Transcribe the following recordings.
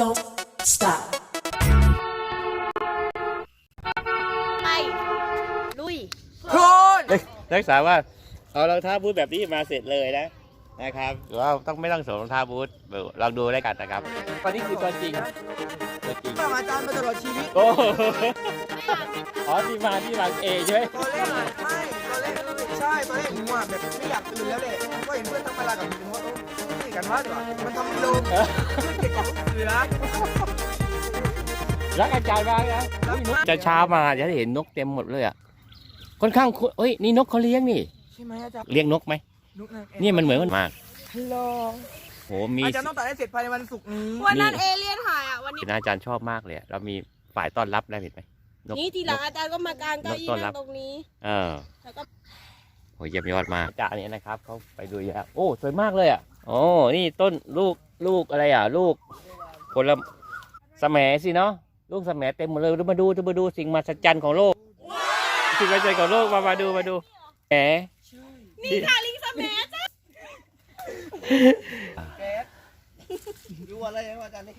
don't stop. ไป ลุย นักศึกษาว่า เอารองเท้าบูทแบบนี้มาเสร็จเลยนะนะครับหรือว่าต้องไม่ต้องสวมรองเท้าบูทเดี๋ยวลองดูได้กันนะครับตอนนี้คือตัวจริงตัวจริงตามอาจารย์มาตลอดชีวิตโอ้โหอ๋อที่มาที่บางเอใช่ไหมตอนแรกอะไม่ตอนแรกก็ไม่ใช่ตอนแรกผมอะแบบไม่อยากตื่นแล้วแหละก็เห็นเพื่อนทำเวลากับผมว่าเออนี่ กันว่าดีกว่ามันทำไม่ลงเพื่อนเก็บของลูกเสือรักอาจารย์มากนะจะเช้ามาจะได้เห็นนกเต็มหมดเลยอะค่อนข้างคุ้นเฮ้ยนี่นกเขาเลี้ยงนี่ ใช่ไหมอาจารย์เลี้ยงนกไหมนุกนางแอ่นี่มันเหมือนมันมากฮัลโหลโหมีอาจารย์ต้องตัดให้เสร็จภายในวันศุกร์นี้ วันนั้นเอเลี่ยนหายอะวันนี้ นะอาจารย์ชอบมากเลยอะเรามีฝ่ายต้อนรับได้เห็นไหม นกนี่ทีหลังนกอาจารย์ก็มากางเก้าอี้นกต้อนรันั่บงตรงนี้ เออแล้วก็ โหเยี่ยมยอดมากจานนี้นะครับเขาไปดูแล้วโอ้สวยมากเลยอะ โอ้นี่ต้นลูกลูกอะไรอะ ลูกผลสแหมสิเนาะลูกสแหมเต็มหมดเลยดูมาดูดูมาดูสิ่งมหัศจรรย์ของโลกสิ่งมหัศจรรย์ของโลกมามาดูมาดูแหมนี่ค่ะลิงสมัยจ้ะแก๊สรู้อะไรนะอาจารย์นี่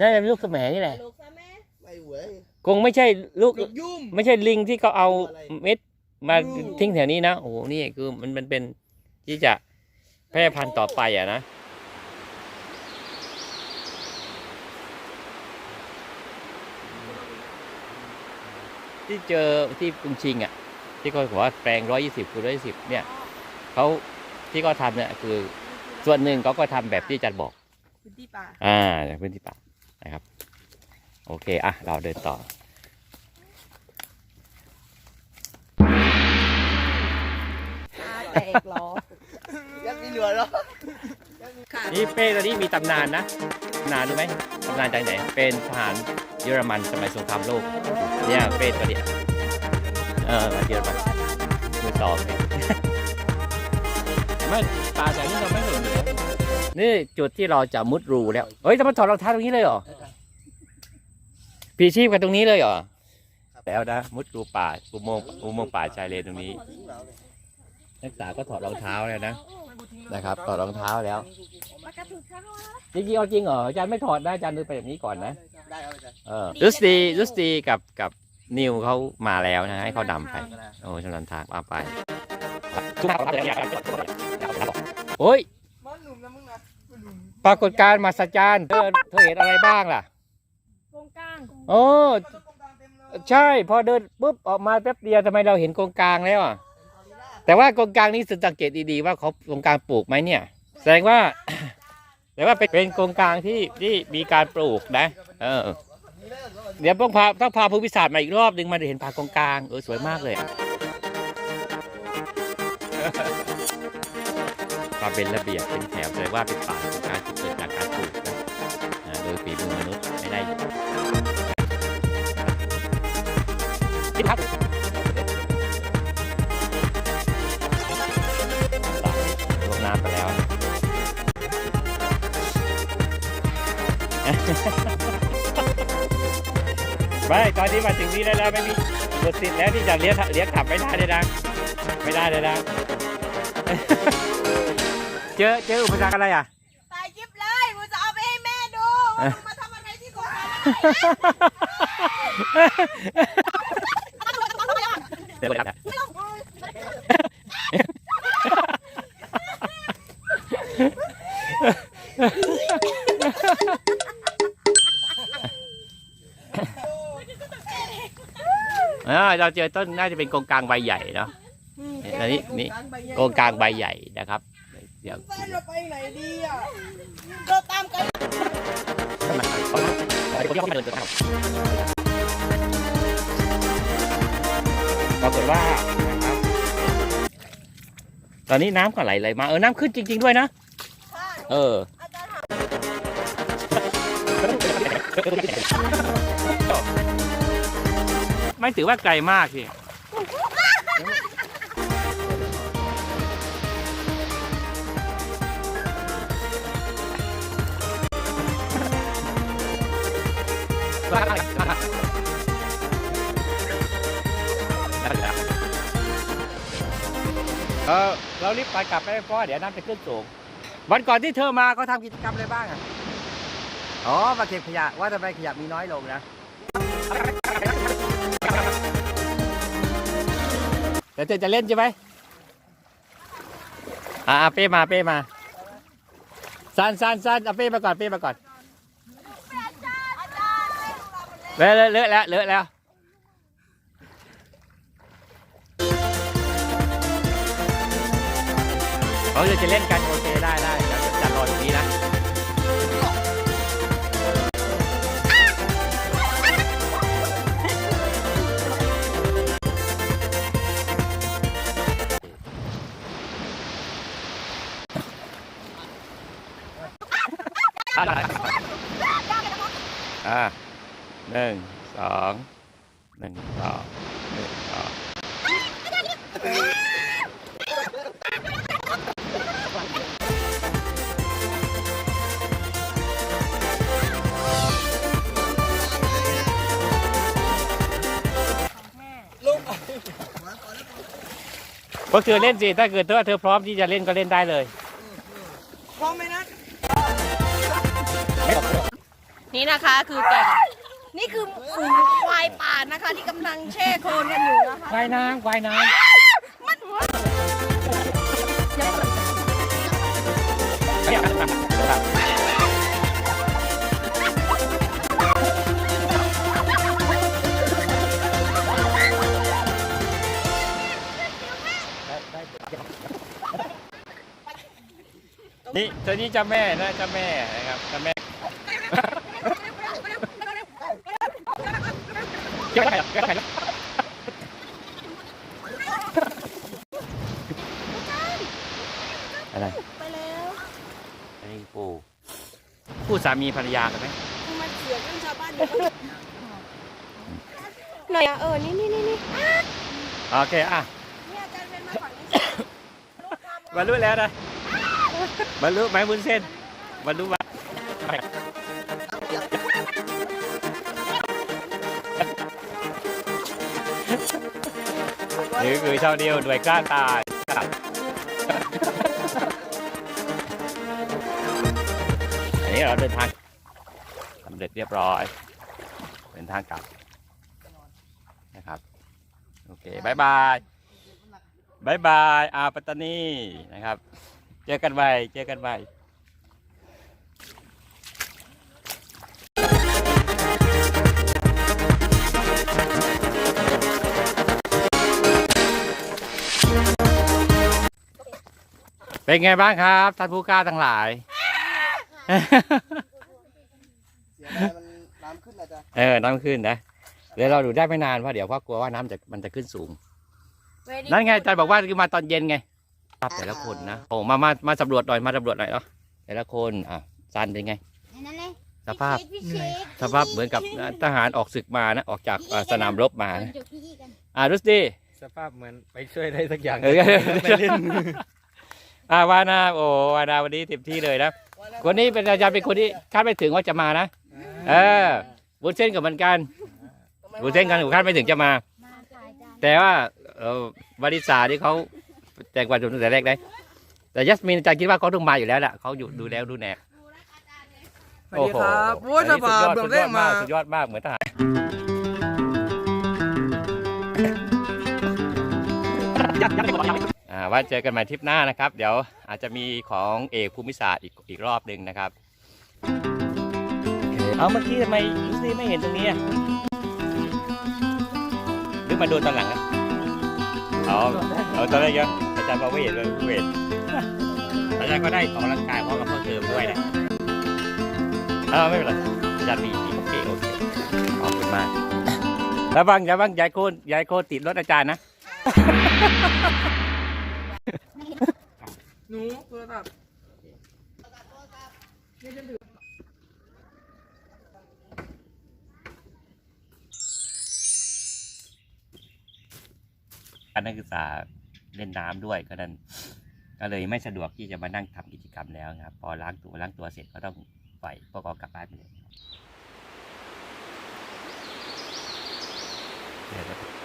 น่าจะเป็นลูกสแหมนี่แหละลูกสมัยไม่เว้ยคงไม่ใช่ลูกลูกยุ่มไม่ใช่ลิงที่เขาเอาเม็ดมาอืมทิ้งแถวนี้นะโอ้โหนี่คือมันมันเป็นที่จะแพ ร่พันธุ์ต่อไปอะนะที่เจอที่กรุงชิงอะ ที่เขาบอกว่าแปลงร้อยยี่สิบคูณร้อยยี่สิบเนี่ยเขาที่เขาทำเนี่ยคือส่วนหนึ่งเขาก็ทำแบบที่อาจารย์บอกพื้นที่ป่าอ่าจากพื้นที่ป่านะครับ โอเคอะเราเดินต่อ แตกล้อยังมีเหลือ เหรอค่ะนี่เป้ตอนนี้มีตำนานนะตำนานรู้ไหมตำนานจากไหน เป็นทหารเยอรมันสมัยสงครามโลก เนี่ยเป้ตัวเนี้ยเออเยอรมันมือสองเนี่ยไม่ป่าจากนี้เราไม่เห็นอยู่แล้วนี่จุดที่เราจะมุดรูแล้ว เฮ้ยจะมาถอดรองเท้าตรงนี้เลยเหรอพีชีพกันตรงนี้เลยเหรอ แล้วนะ มุดรูป่าอุโมงค์อุโมงค์ป่าชายเลนตรงนี้ นักศึกษาก็ถอดรองเท้าแล้วนะนะครับถอดรองเท้าแล้วจริงๆเอาจริงเหรออาจารย์ไม่ถอดนะอาจารย์ดูไปแบบนี้ก่อนนะได้ครับอาจารย์เออลุสตีลุสตีกับกับนิวเขามาแล้วนะให้เขานำไปโอ้ชำนาญทางเอาไปโอ้ยมอนหนุ่มนะมึงนะหนุ่มปรากฏการณ์มหัศจรรย์เธอเธอเห็นอะไรบ้างล่ะตรงกลางโอ้ตรงกลางเต็มเลยใช่พอเดินปุ๊บออกมาแป๊บเดียวทำไมเราเห็นกองกลางแล้วอะ แต่ว่ากองกลางนี้สังเกตดีๆว่าเขากองกลางปลูกไหมเนี่ย แสดงว่าแสดงว่าเป็นเป็นกองกลางที่ที่มีการปลูกนะ เออ เดี๋ยวต้องพาต้องพาผู้พิศาสตร์มาอีกรอบหนึ่งมาเห็นป่ากองกลางเออสวยมากเลยความเป็นระเบียบเป็นแถวเลยว่าเป็นป่าของการเกิดจากการปลูกนะโดยฝีมือมนุษย์ไม่ได้ ไม่ตอนนี้มาถึงนี้ได้แล้วไม่มีหมดสิทธิ์แล้วที่จะเลี้ยงเลี้ยงกลับไม่ได้เลยนะไม่ได้เลยนะเจอเจออุปสรรคอะไรอะตายจิ๊บเลยมึงจะเอาไปให้แม่ดูว่ามึงมาทำอะไรที่โคราช เดี๋ยวนะอ่า เราเจอต้นน่าจะเป็นกงกลางใบใหญ่เนาะอันนี้นี่กงกลางใบใหญ่นะครับ เดี๋ยวแฟนเราไปไหนดีอะเราตามกันปรากฏว่านะครับตอนนี้น้ำก็ไหลไหลมาเออน้ำขึ้นจริง ๆ ด้วยนะ เออ ไม่ถือว่าไกลมากพี่เออเรารีบไปกลับไปเพราะว่าเดี๋ยวน้ำจะขึ้นสูง วันก่อนที่เธอมาเขาทำกิจกรรมอะไรบ้างอะอ๋อมาเก็บขยะว่าทำไมขยะมีน้อยลงนะ เดี๋ยวเธอจะเล่นใช่ไหมอ่าเป้มาเป้มาซันซันซันเอาเป้มาก่อนเป้มาก่อนอาจารย์เลอะเลอะเลอะแล้วเลอะแล้วเขาจะจะเล่นกันโอเคได้ได้เดี๋ยวจะรอตรงนี้นะ อ่าหนึ่งสองหนึ่งสองหนึ่งสองพวกเธอเล่นสิถ้าเกิดว่าเธอพร้อมที่จะเล่นก็เล่นได้เลย พร้อมไหมนะ นี่นะคะคือแก่งนี่คือฝูงควายป่านะคะที่กำลังแช่โคลนกันอยู่นะคะควายนางควายนางนี่ตัวนี้เจ้าแม่นะเจ้าแม่นะครับเจ้าแม่ เจ้าแม่เจ้าแม่อะไรไปแล้วอันนี้ปูคู่สามีภรรยากันไหมมันเสือกเรื่องชาวบ้านอยู่หน่อยอะเออ นี่นี่นี่นี่โอเคอะเนี่ยอาจารย์เป็นมาฝั่งนี้ลูกทำบรรลุแล้วนะบรรลุไหมบุญเส้นบรรลุมานี่ คือเท่าเดียวด้วยกล้าตายครับอันนี้เราเดินทางสำเร็จเรียบร้อยเดินทางกลับนะครับ โอเคบายบายบายบายอาปัตตานีนะครับ เจอกันใหม่เจอกันใหม่ เป็นไงบ้างครับท่านผู้กล้าทั้งหลาย เสียดายมันน้ำขึ้นนะจ๊ะเออน้ำขึ้นนะเดี๋ยวเราดูได้ไม่นานเพราะเดี๋ยวพ่อกลัวว่าน้ำจะมันจะขึ้นสูงนั่นไงอาจารย์บอกว่าคือมาตอนเย็นไงครับแต่ละคนนะโอ้มามามาสำรวจหน่อยมาสำรวจหน่อยเนาะแต่ละคนอะซันเป็นไง นั่นเลยสภาพพี่ชิคสภาพเหมือนกับทหารออกศึกมานะออกจากอ่าสนามรบมานะจุดพี่กันอ่ารุสตี้สภาพเหมือนไปช่วยได้สักอย่าง เออไม่เล่น อ่าวานาโอ้วานาวันนี้เต็มที่เลยนะคนนี้เป็นอาจารย์เป็นคนที่คาดไม่ถึงว่าจะมานะเออบุญเส้นกับเหมือนกันบุญเส้นกันคาดไม่ถึงจะมามาถ่ายจ้าแต่ว่าเออบริษัทที่เขาแจ้งความตั้งแต่แรกได้แต่ยัสมินอาจารย์คิดว่าเขาต้องมาอยู่แล้วแหละเขาอยู่ดูแล้วดูแน่สวัสดีครับโอ้ยสภาพเบื้องแรกมาสุดยอดมากเหมือนทหารอ่า ว่าเจอกันใหม่ทริปหน้านะครับ เดี๋ยวอาจจะมีของเอกภูมิศาสตร์อีกอีกรอบหนึ่งนะครับ เอาเมื่อกี้ทำไมลูซี่ไม่เห็นตรงนี้อะหรือมาดูตอนหลังนะเอาเอาตอนแรกเยอะอาจารย์บอกไม่เห็นเลยไม่เห็นอาจารย์ก็ได้ออกกำลังกายพร้อมกับเพิ่มเติมด้วยนะเออไม่เป็นไรอาจารย์มีโอเคโอเคขอบคุณมากแล้วบางอย่าบางยายโคนยายโคนติดรถอาจารย์นะ หนูโทรศัพท์การนักศึกษาเล่นน้ำด้วยก็นั้นก็เลยไม่สะดวกที่จะมานั่งทำกิจกรรมแล้วนะครับ พอล้างตัวล้างตัวเสร็จก็ต้องปล่อยพวกเขากลับบ้านไปเลยเดี๋ยว